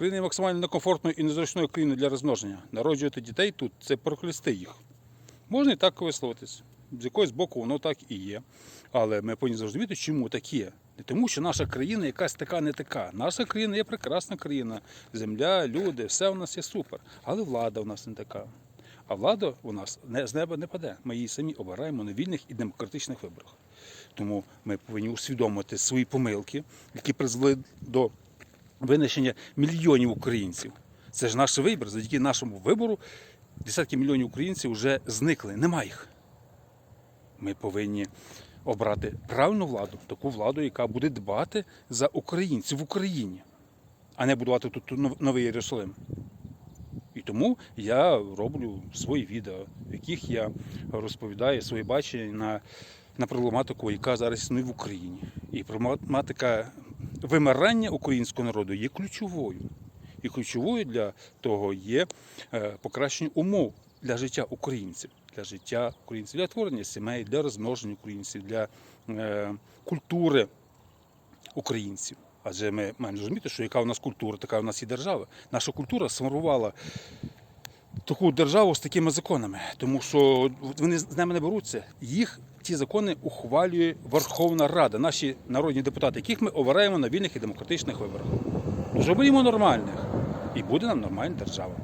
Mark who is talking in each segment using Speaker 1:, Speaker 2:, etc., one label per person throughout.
Speaker 1: Україна є максимально некомфортною і незручною країною для розмноження. Народжувати дітей тут це проклясти їх. Можна і так висловитись. З якогось боку воно так і є. Але ми повинні зрозуміти, чому так є. Не тому, що наша країна якась така не така. Наша країна є прекрасна країна. Земля, люди, все у нас є супер. Але влада у нас не така. А влада у нас не, з неба не паде. Ми її самі обираємо на вільних і демократичних виборах. Тому ми повинні усвідомити свої помилки, які призвели до винищення мільйонів українців. Це ж наш вибір. Завдяки нашому вибору десятки мільйонів українців вже зникли. Нема їх. Ми повинні обрати правильну владу, таку владу, яка буде дбати за українців в Україні, а не будувати тут новий Єрусалим. І тому я роблю свої відео, в яких я розповідаю своє бачення на, на проблематику, яка зараз існує в Україні. І проблематика вимирання українського народу є ключовою. І ключовою для того є е, покращення умов для життя українців, для життя українців, для творення сімей, для розмноження українців, для е, культури українців. Адже ми маємо розуміти, що яка у нас культура, така у нас і держава. Наша культура сформувала таку державу з такими законами, тому що вони з ними не беруться. Їх ті закони ухвалює Верховна Рада, наші народні депутати, яких ми обираємо на вільних і демократичних виборах. Тож оберімо нормальних, і буде нам нормальна держава.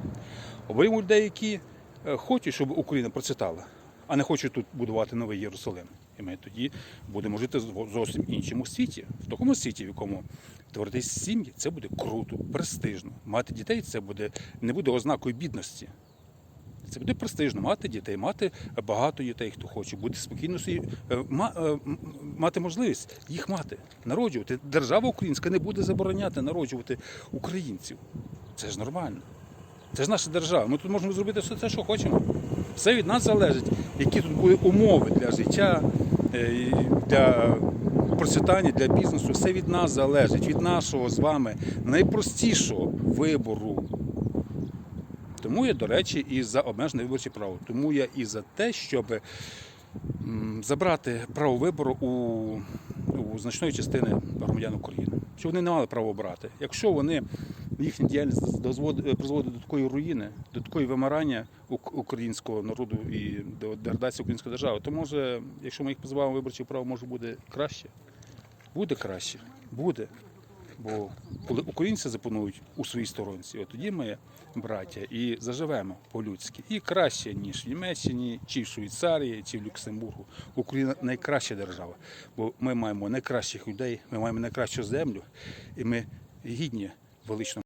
Speaker 1: Оберімо людей, які е, хочуть, щоб Україна процвітала, а не хочуть тут будувати новий Єрусалим. І ми тоді будемо жити в зовсім іншому світі, в такому світі, в якому творитись сім'ї, це буде круто, престижно. Мати дітей це буде не буде ознакою бідності. Це буде престижно мати дітей, мати багато дітей, хто хоче, бути спокійно е, е, мати можливість їх мати, народжувати. Держава українська не буде забороняти народжувати українців. Це ж нормально. Це ж наша держава. Ми тут можемо зробити все те, що хочемо. Все від нас залежить, які тут були умови для життя, е, для процвітання, для бізнесу. Все від нас залежить, від нашого з вами найпростішого вибору. Тому я, до речі, і за обмежене виборче право. Тому я і за те, щоб забрати право вибору у, у значної частини громадян України. Щоб вони не мали права обрати. Якщо вони їхня діяльність призводить до такої руїни, до такої вимирання українського народу і до деградації української держави, то може, якщо ми їх позбавимо виборчого права, може буде краще. Буде краще, буде. Бо коли українці запанують у своїй сторонці, от тоді ми, браття, і заживемо по-людськи. І краще, ніж в Німеччині, чи в Швейцарії, чи в Люксембургу. Україна найкраща держава, бо ми маємо найкращих людей, ми маємо найкращу землю, і ми гідні величного.